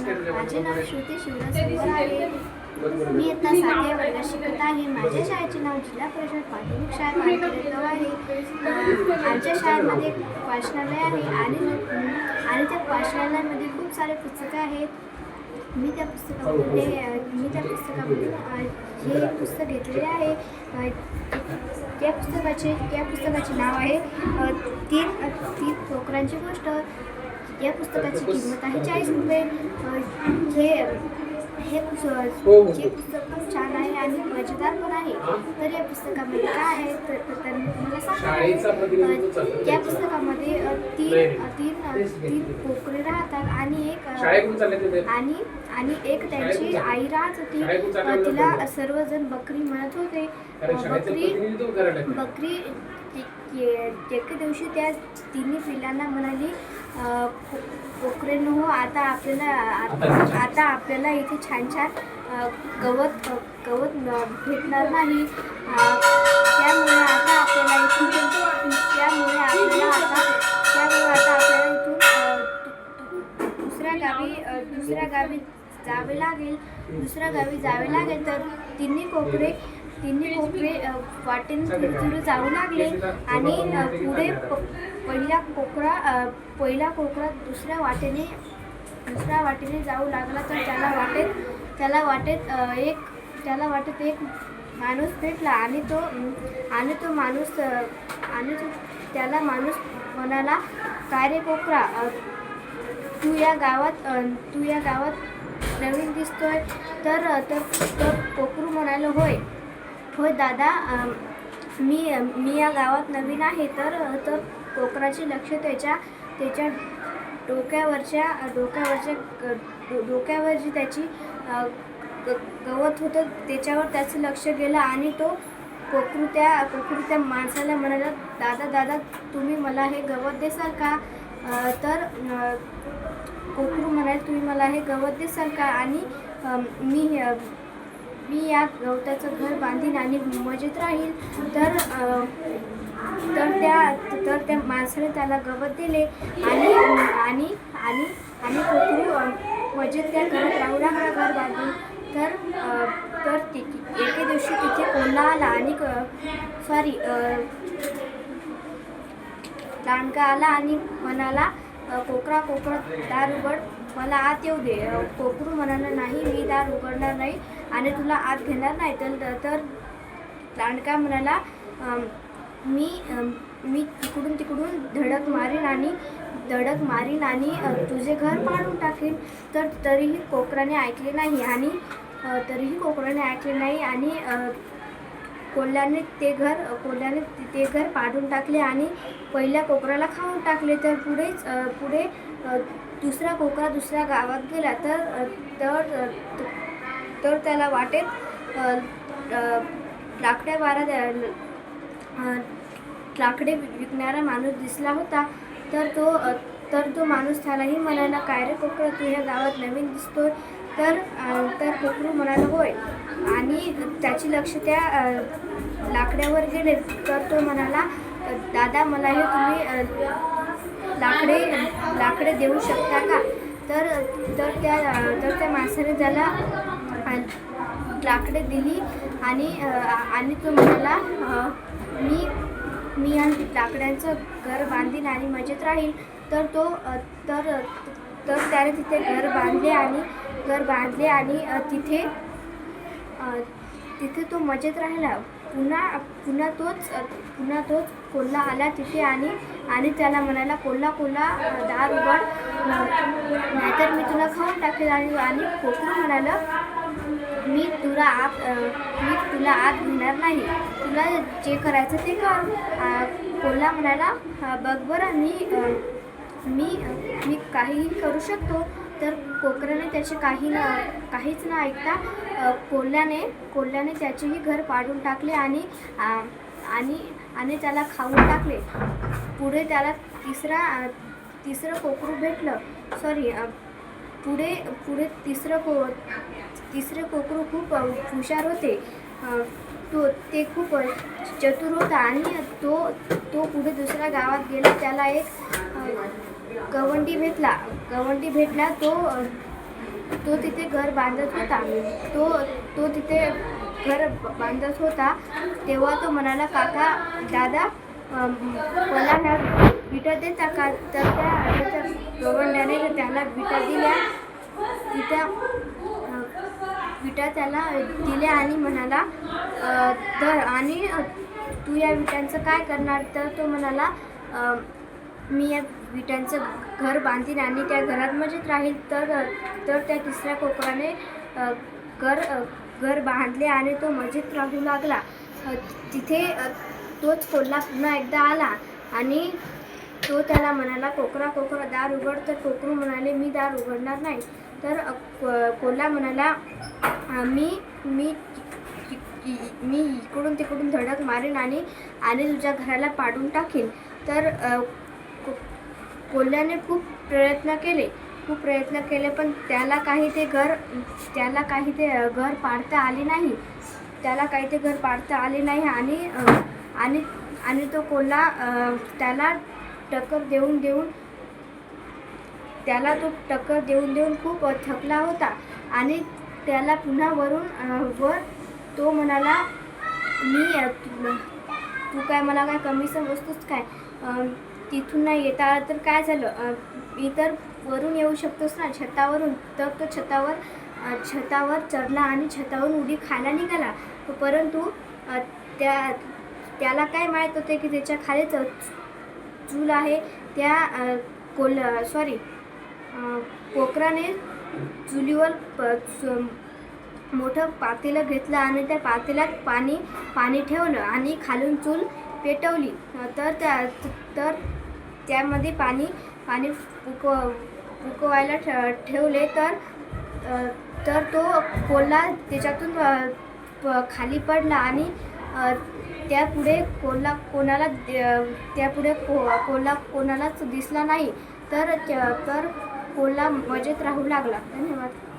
माझे नाव श्रुती शिवराज आहे. मी इयत्ता सातव्या वर्गात शिकत आहे. माझ्या शाळेचे नाव जिल्हा परिषद प्राथमिक शाळा पानखेडेगाव आहे. आमच्या शाळेमध्ये वाचनालय आहे आणि आणि त्या वाचनालयामध्ये खूप सारे पुस्तकं आहेत. मी त्या पुस्तकामध्ये मी त्या पुस्तकामधून अं, हे पुस्तक घेतलेले आहे. त्या पुस्तकाचे त्या पुस्तकाचे नाव आहे तीन तीन पोकरांची गोष्ट. या पुस्तकाची किंमत आहे चाळीस रुपये. अं, हे हे पुस्तक हे पुस्तक खूप छान आहे आणि मजेदार पण आहे. तर या पुस्तकामध्ये काय आहे? तर मी तुम्हाला सांगते या पुस्तकामध्ये तीन तीन तीन पोकरे राहतात आणि एक आणि आणि एक त्यांची आई राहत होती. तिला सर्वजण बकरी म्हणत होते. बकरी. बकरी एके दिवशी त्या तिन्ही पिल्लांना म्हणाली कोकरेन हो आता आपल्याला आता आपल्याला इथे छान छान गवत गवत भेटणार नाही. त्यामुळे आता आपल्याला इथून त्यामुळे आपल्याला आता त्यामुळे आता आपल्याला इथून दुसऱ्या गावी दुसऱ्या गावी जावे लागेल. दुसऱ्या गावी जावे लागेल तर तिन्ही कोकरे तिन्ही कोकरे अ, वाटेने थुरथुर जाऊ लागले आणि अ, पुढे प- पहिला कोकरा पहिला कोकरा दुसऱ्या वाटेने दुसऱ्या वाटेने जाऊ लागला तर त्याला वाटेत त्याला वाटेत एक त्याला वाटेत एक माणूस भेटला आणि तो आणि तो माणूस आणि तो त्याला माणूस म्हणाला काय रे कोकरा तू या गावात तू या गावात नवीन दिसतोय. तर तर तर कोकरू म्हणाले होय. होय दादा. मी मी या गावात नवीन आहे तर तर कोकराचे लक्ष त्याच्या त्याच्या डोक्यावरच्या डोक्यावरच्या डोक्यावर जी त्याची ग- गवत होतं त्याच्यावर त्याचं लक्ष गेलं आणि तो कोकरू त्या कोकरू त्या माणसाला म्हणाला दादा दादा तुम्ही मला हे गवत देसाल का? तर कोकरू म्हणाले तुम्ही मला हे गवत देसाल का? आणि मी मी या गवताचं घर बांधीन आणि मजेत राहील तर तर त्या तर त्या माणसाने त्याला गवत दिले आणि आणि आणि आणि कोकरू मजेत त्या घरात राहू लागला घर बांधून. तर तर ति एके दिवशी तिथे कोंडा आला आणि सॉरी लांडका आला आणि म्हणाला कोकरा कोकरा दार उघड. मला आत येऊ दे. कोकरू म्हणाला नाही मी दार उघडणार नाही आणि तुला आत घेणार नाही. तर तर लांडका म्हणाला मी मी तिकडून तिकडून धडक मारीन आणि धडक मारीन आणि तुझे घर पाडून टाकेन. तर तरीही कोकराने ऐकले नाही आणि तरीही कोकराने ऐकले नाही आणि कोल्ह्याने ते घर कोल्ह्याने ते- घर पाडून टाकले आणि पहिल्या कोकराला खाऊन टाकले. तर पुढेच पुढे दुसरा कोकरा दुसऱ्या गावात गेला तर तर तर त्याला वाटेत लाकड्या वारा लाकडे विकणारा माणूस दिसला होता. तर तो तर तो माणूस त्यालाही म्हणाला काय रे कोकरा तू ह्या गावात नवीन दिसतोय. तर तर कोकरू म्हणाला होय. आणि त्याची लक्ष त्या लाकड्यावर गेले तर तो म्हणाला दादा मला हे तुम्ही लाकडे लाकडे देऊ शकता का? तर तर त्या तर त्या माणसाने त्याला लाकडे दिली आणि आणि तो म्हणाला मी मी या लाकड्यांचं घर बांधीन आणि मजेत राहील तर तो तर तर त्याने तिथे घर बांधले आणि घर बांधले आणि तिथे तिथे तो मजेत राहिला. पुन्हा पुन्हा तोच पुन्हा तोच कोल्हा आला तिथे आणि आणि त्याला म्हणाला कोल्हा कोल्हा दार उघड. नाहीतर मी तुला खाऊन टाकेल आणि आणि कोकरू म्हणालं मी तुला आत मी तुला आत घेणार नाही. तुला जे करायचं ते कर. कोल्हा म्हणाला बघ बरं मी मी मी काहीही करू शकतो. तर कोकराने त्याचे काही न काहीच न ऐकता कोल्ह्याने कोल्ह्याने त्याचेही घर पाडून टाकले आणि आणि आणि त्याला खाऊन टाकले. पुढे त्याला तिसरा तिसरं कोकरू भेटलं. सॉरी पुढे पुढे तिसरं को तिसरे कोकरू खूप हुशार होते. तो ते खूप चतुर होता आणि तो तो पुढे दुसऱ्या गावात गेला. त्याला एक गवंडी भेटला. गवंडी भेटला तो तो तिथे घर बांधत होता. तो तो तिथे घर बांधत होता. तेव्हा तो म्हणाला काका दादा मला ना विटा देता का तर त्या गवंड्याने त्याला विटा दिल्या. विटा विटा त्याला दिल्या आणि म्हणाला तर आणि तू या विटांचं काय करणार? तर तो म्हणाला मी या विटांचं घर बांधीन आणि त्या घरात मजेत राहील तर तर त्या तिसऱ्या कोकराने घर घर बांधले आणि तो मजेत राहू लागला. तिथे तोच कोल्हा पुन्हा एकदा आला आणि तो त्याला म्हणाला कोकरा कोकरा दार उघड. तर कोकरू म्हणाले मी दार उघडणार नाही. तर कोल्हा म्हणाला मी मी मी इकडून तिकडून धडक मारेन आणि आणि तुझ्या घराला पाडून टाकेन. तर को- कोल्ह्याने खूप प्रयत्न केले. खूप प्रयत्न केले पण त्याला काही ते घर त्याला काही ते घर पाडता आले नाही. त्याला काही ते घर पाडता आले नाही आणि आणि आणि तो कोल्हा त्याला टक्कर देऊन देऊन त्याला तो टक्कर देऊन देऊन खूप थकला होता. आणि त्याला पुन्हा वरून वर तो म्हणाला मी तू काय मला काय कमी वस्तूच काय तिथून नाही येता. आला तर काय झालं? इतर वरून येऊ शकतोस ना. छतावरून तर तो छतावर छतावर चढला आणि छतावरून उडी खायला निघाला. परंतु त्या त्याला काय माहीत होते की त्याच्या खालीच च चूल आहे. त्या कोल सॉरी कोकराने चुलीवर प- मोठं पातेलं घेतलं आणि त्या पातेल्यात पाणी पाणी ठेवलं आणि खालून चूल पेटवली. तर त्या तर त्यामध्ये पाणी पाणी उक उकवायला ठे ठेवले तर तर तो कोल्हा त्याच्यातून प- खाली पडला आणि त्यापुढे कोल्हा कोणाला त्यापुढे को कोल्हा कोणालाच दिसला नाही. तर त्या- तर कोल्हा मजेत राहू लागला. धन्यवाद.